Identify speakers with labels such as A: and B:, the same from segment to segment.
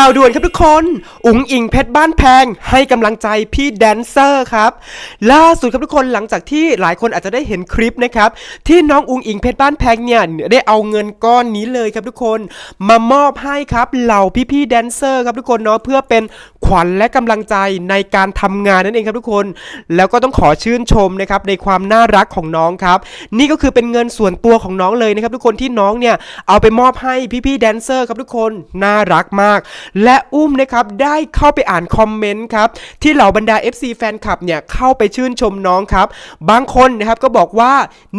A: ข่าวด่วนครับทุกคน อุ๋งอิงเพชรบ้านแพง ให้กำลังใจพี่แดนเซอร์ครับ ล่าสุดครับทุกคนหลังจากที่หลายคนอาจจะได้เห็นคลิปนะครับ ที่น้องอุ๋งอิงเพชรบ้านแพงเนี่ยได้เอาเงินก้อนนี้เลยครับทุกคน มามอบให้ครับเหล่าพี่ๆแดนเซอร์ครับทุกคนเนาะเพื่อเป็น ขวัญและกำลังใจในการทำงานนั่นเองครับทุกคน แล้วก็ต้องขอชื่นชมนะครับในความน่ารักของน้องครับ นี่ก็คือเป็นเงินส่วนตัวของน้องเลยนะครับทุกคนที่น้องเนี่ยเอาไปมอบให้พี่ๆแดนเซอร์ครับทุกคนน่ารักมาก และอุ้มนะครับได้เข้าไปอ่านคอมเมนต์ครับที่เหล่าบรรดา FC แฟนคลับเนี่ยเข้าไปชื่นชมน้องครับ บางคนนะครับก็บอกว่า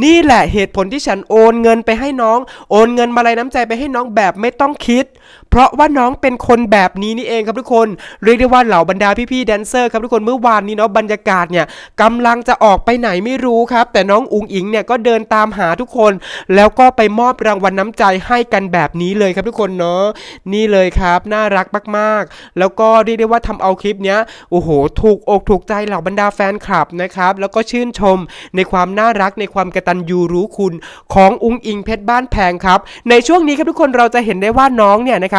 A: นี่แหละเหตุผลที่ฉันโอนเงินไปให้น้อง โอนเงินมาลัยน้ำใจไปให้น้องแบบไม่ต้องคิดเพราะว่าน้องเป็นคนแบบนี้นี่เองครับทุกคนเรียกได้ว่าเหล่าบรรดาพี่ๆแดนเซอร์ครับทุกคนเมื่อวานนี้เนาะบรรยากาศเนี่ยกำลังจะออกไปไหนไม่รู้ครับ แต่น้องอุงอิงเนี่ยก็เดินตามหาทุกคน แล้วก็ไปมอบรางวัลน้ำใจให้กันแบบนี้เลยครับทุกคนเนาะนี่เลยครับน่ารักมากๆ แล้วก็เรียกได้ว่าทำเอาคลิปเนี้ยโอ้โห ถูกอกถูกใจเหล่าบรรดาแฟนคลับนะครับแล้วก็ชื่นชมในความน่ารักในความกระตัญญูรู้คุณของอุงอิงเพชรบ้านแพงครับ ในช่วงนี้ครับทุกคนเราจะเห็นได้ว่าน้องเนี่ยนะครับ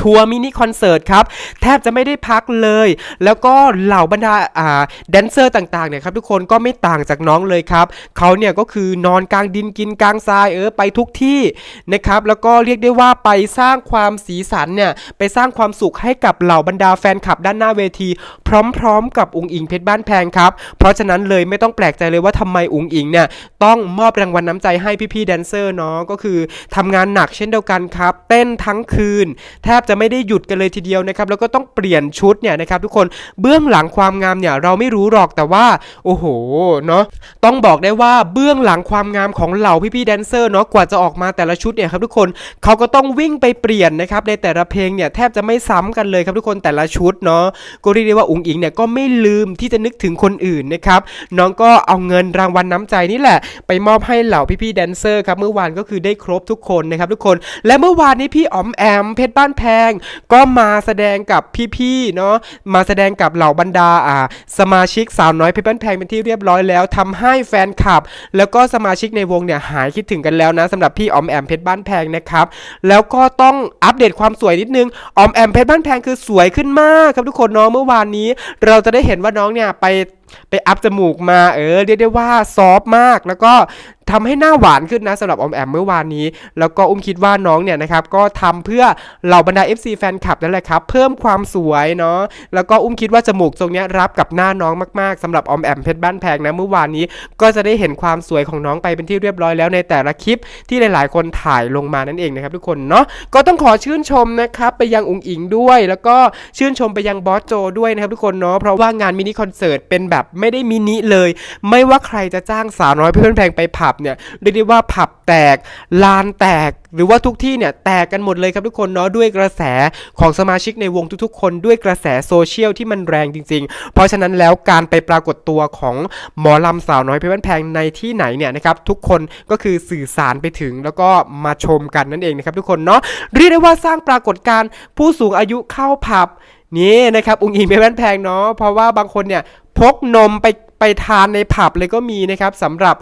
A: ทัวร์มินิคอนเสิร์ตครับ แทบจะไม่ได้พักเลย แล้วก็เหล่าบรรดาอ่าแดนเซอร์ต่างๆเนี่ยครับทุกคนก็ไม่ต่างจากน้องเลยครับเขาเนี่ยก็คือนอนกลางดินกินกลางทรายเออไปทุกที่นะครับแล้วก็เรียกได้ว่าไปสร้างความสีสันเนี่ยไปสร้างความสุขให้กับเหล่าบรรดาแฟนคลับด้านหน้าเวที พร้อมๆ กับอุงอิงเพชรบ้านแพงครับ เพราะฉะนั้นเลยไม่ต้องแปลกใจเลยว่าทำไมอุงอิงเนี่ยต้องมอบรางวัลน้ำใจให้พี่ๆแดนเซอร์เนาะก็คือทำงานหนักเช่นเดียวกันครับ เต้นทั้งคืน แทบจะไม่ได้หยุดกันเลยทีเดียวนะครับแล้วก็ต้องเปลี่ยนชุดเนี่ยนะครับทุกคนเบื้องหลังความงามเนี่ยเราไม่รู้หรอกแต่ว่าโอ้โหเนาะต้องบอกได้ว่าเบื้องหลังความงามของเหล่าพี่ๆแดนเซอร์เนาะกว่าจะออกมาแต่ละชุดเนี่ยครับทุกคนเขาก็ต้องวิ่งไปเปลี่ยนนะครับในแต่ละเพลงเนี่ยแทบจะไม่ซ้ำกันเลยครับทุกคนแต่ละชุดเนาะก็เรียกได้ว่าอุ๋งอิงเนี่ยก็ไม่ลืมที่จะนึกถึงคนอื่นนะครับน้องก็เอาเงินรางวัลน้ำใจนี่แหละ ไปมอบให้เหล่าพี่ๆแดนเซอร์ครับเมื่อวานก็คือได้ครบทุกคนนะครับทุกคน และเมื่อวานนี้พี่อ๋อมแอมเพชรบ้านแพง ก็มาแสดงกับพี่ๆเนาะมาแสดงกับเหล่าบรรดาอ่าสมาชิกสาวน้อยเพชรบ้านแพงเป็นที่เรียบร้อยแล้วทำให้แฟนคลับ แล้วก็สมาชิกในวงเนี่ยหายคิดถึงกันแล้วนะสำหรับพี่ออมแอมเพชรบ้านแพงนะครับแล้วก็ต้องอัปเดตความสวยนิดนึงออมแอมเพชรบ้านแพงคือสวยขึ้นมากครับทุกคนเนาะเมื่อวานนี้ เราจะได้เห็นว่าน้องเนี่ยไป ไปอัพจมูกมาเออเรียกได้ว่าซอฟมาก แล้วก็ทำให้หน้าหวานขึ้นนะสำหรับอมแอมเมื่อวานนี้ แล้วก็อุ้มคิดว่าน้องเนี่ยนะครับก็ทำเพื่อเหล่าบรรดา FC แฟนคลับนั่นแหละครับ เพิ่มความสวยเนาะแล้วก็อุ้มคิดว่าจมูกตรงนี้รับกับหน้าน้องมากๆสำหรับอมแอมเพชรบ้านแพงนะเมื่อวานนี้ก็จะได้เห็นความสวยของน้องไปเป็นที่เรียบร้อยแล้วในแต่ละคลิปที่หลายๆ คนถ่ายลงมานั่นเองนะครับทุกคนเนาะก็ต้องขอชื่นชมนะครับไปยังอุงอิงด้วย แล้วก็ชื่นชมไปยังบอสโจด้วยนะครับทุกคนเนาะเพราะว่างานมินิคอนเสิร์ตเป็นแบบไม่ได้มินิเลย ไม่ว่าใครจะจ้างสาวน้อยเพื่อนแพงไปผับเนี่ยเรียกได้ว่าผับแตกลานแตกหรือว่าทุกที่เนี่ยแตกกันหมดเลยครับทุกคนเนาะด้วยกระแสของสมาชิกในวงทุกๆ คนด้วยกระแสโซเชียลที่มันแรงจริง ๆ เพราะฉะนั้นแล้วการไปปรากฏตัวของหมอลำสาวน้อยเพชรบ้านแพงในที่ไหนเนี่ยนะครับทุกคนก็คือสื่อสารไปถึงแล้วก็มาชมกันนั่นเองนะครับทุกคนเนาะเรียกได้ว่าสร้างปรากฏการณ์ผู้สูงอายุเข้าผับนี่นะครับ อุงอิงเพชรบ้านแพงเนาะเพราะว่าบางคนเนี่ย พกนมไปไปทานในผับเลยก็มีนะครับสำหรับ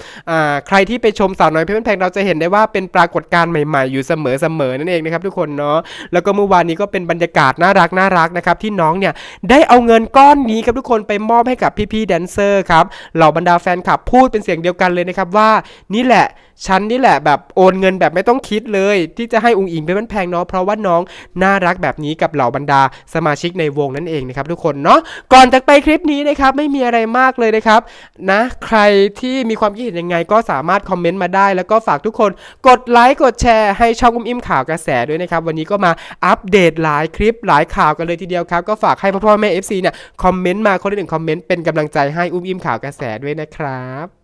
A: ใครที่ไปชมสาวน้อยเพชรบ้านแพงเราจะเห็นได้ว่าเป็นปรากฏการณ์ใหม่ๆ อยู่เสมอๆนั่นเองนะครับทุกคนเนาะแล้วก็เมื่อวานนี้ก็เป็นบรรยากาศน่ารักน่ารักนะครับที่น้องเนี่ยได้เอาเงินก้อนนี้ครับทุกคนไปมอบให้กับพี่ๆแดนเซอร์ครับเหล่าบรรดาแฟนคลับพูดเป็นเสียงเดียวกันเลยนะครับว่านี่แหละฉันนี่แหละแบบโอนเงินแบบไม่ต้องคิดเลย ที่จะให้อุงอิงเป็นมันแพงเนาะเพราะว่าน้องน่ารักแบบนี้กับเหล่าบรรดาสมาชิกในวงนั่นเองนะครับทุกคนเนาะก่อนจากไปคลิปนี้นะครับไม่มีอะไรมากเลยนะครับนะใครที่มีความคิดเห็นยังไงก็สามารถคอมเมนต์มาได้ แล้วก็ฝากทุกคนกดไลค์กดแชร์ให้ช่องอุ้มอิ่มข่าวกระแสด้วยนะครับวันนี้ก็มาอัปเดตหลายคลิปหลายข่าวกันเลยทีเดียวครับก็ฝากให้พ่อพ่อแม่ FC เนี่ยคอมเมนต์มาคนละหนึ่งคอมเมนต์เป็นกำลังใจให้อุ้มอิ่มข่าวกระแสด้วยนะครับ